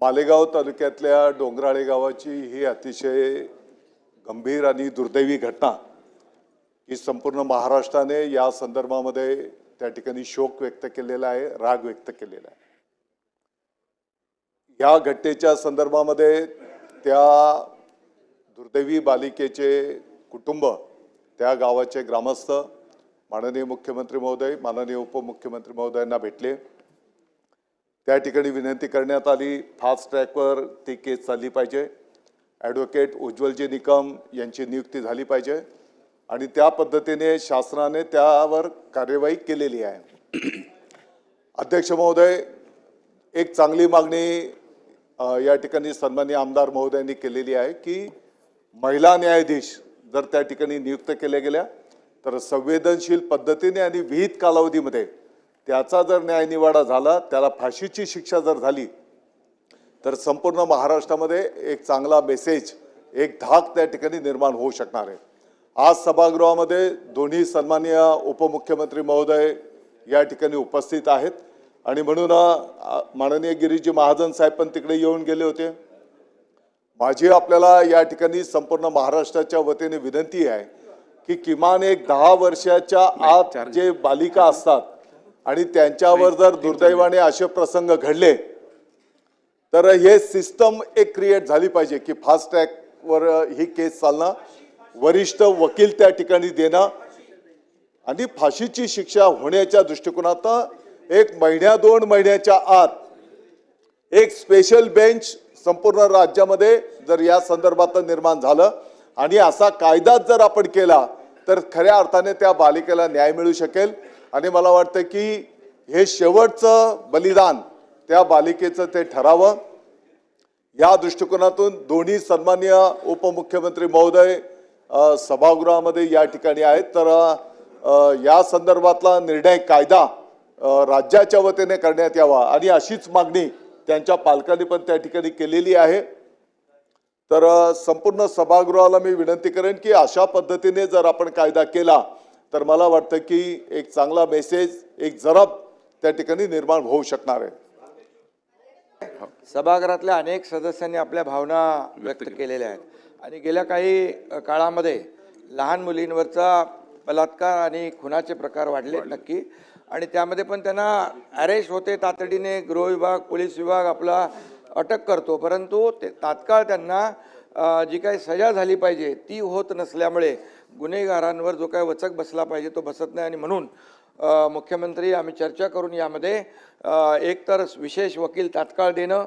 मालेगाव तालुक्यातल्या डोंगराळे गावाची ही अतिशय गंभीर आणि दुर्दैवी घटना ही संपूर्ण महाराष्ट्राने या संदर्भामध्ये त्या ठिकाणी शोक व्यक्त केलेला आहे राग व्यक्त केलेला आहे. या घटनेच्या संदर्भामध्ये त्या दुर्दैवी बालिकेचे कुटुंब त्या गावाचे ग्रामस्थ माननीय मुख्यमंत्री महोदय माननीय उपमुख्यमंत्री महोदयांना भेटले. त्या ठिकाणी विनंती करण्यात आली. फास्ट ट्रॅकवर ती केस चालली पाहिजे. ॲडव्होकेट उज्ज्वलजी निकम यांची नियुक्ती झाली पाहिजे. आणि त्या पद्धतीने शासनाने त्यावर कार्यवाही केलेली आहे. अध्यक्ष महोदय एक चांगली मागणी या ठिकाणी सन्माननीय आमदार महोदयांनी केलेली आहे की महिला न्यायाधीश जर त्या ठिकाणी नियुक्त केल्या गेल्या तर संवेदनशील पद्धतीने आणि विहित कालावधीमध्ये त्याचा जर न्यायनिवाडा झाला त्याला फाशीची शिक्षा जर झाली तर संपूर्ण महाराष्ट्रामध्ये एक चांगला मेसेज एक धाक त्या ठिकाणी निर्माण होऊ शकणार आहे. आज सभागृहामध्ये दोन्ही सन्माननीय उपमुख्यमंत्री महोदय या ठिकाणी उपस्थित आहेत. आणि म्हणून माननीय गिरीजी महाजन साहेब पण तिकडे येऊन गेले होते. माझी आपल्याला या ठिकाणी संपूर्ण महाराष्ट्राच्या वतीने विनंती आहे की किमान एक दहा वर्षाच्या आत जे बालिका असतात आणि त्यांच्यावर जर दुर्दैवाने असे प्रसंग घडले तर हे सिस्टम एक क्रिएट झाली पाहिजे की फास्ट ट्रॅकवर ही केस चालणं वरिष्ठ वकील त्या ठिकाणी देणं आणि फाशीची शिक्षा होण्याच्या दृष्टिकोनात एक महिन्या दोन महिन्याच्या आत एक स्पेशल बेंच संपूर्ण राज्यामध्ये जर या संदर्भात निर्माण झालं आणि असा कायदाच जर आपण केला तर खऱ्या अर्थाने त्या बालिकेला न्याय मिळू शकेल. आणि मला वाटतं की हे शेवटचं बलिदान त्या बालिकेचं ते ठरावं. या दृष्टिकोनातून दोन्ही सन्मान्य उपमुख्यमंत्री महोदय सभागृहामध्ये या ठिकाणी आहेत. तर या संदर्भातला निर्णय कायदा राज्याच्या वतीने करण्यात यावा आणि अशीच मागणी त्यांच्या पालकांनी पण त्या ठिकाणी केलेली आहे. तर संपूर्ण सभागृहाला मी विनंती करेन की अशा पद्धतीने जर आपण कायदा केला तर मला वाटतं की एक चांगला मेसेज एक जरब त्या ठिकाणी निर्माण होऊ शकणार आहे. सभागृहातल्या अनेक सदस्यांनी आपल्या भावना व्यक्त केलेल्या आहेत. आणि गेल्या काही काळामध्ये लहान मुलींवरचा बलात्कार आणि खुनाचे प्रकार वाढले नक्की. आणि त्यामध्ये पण त्यांना अरेस्ट होते तातडीने गृह विभाग पोलीस विभाग आपला अटक करतो. परंतु ते तात्काळ त्यांना जी काही सजा झाली पाहिजे ती होत नसल्यामुळे गुन्हेगारांवर जो काही वचक बसला पाहिजे तो बसत नाही. आणि म्हणून मुख्यमंत्री आम्ही चर्चा करून यामध्ये एकतर विशेष वकील तात्काळ देणं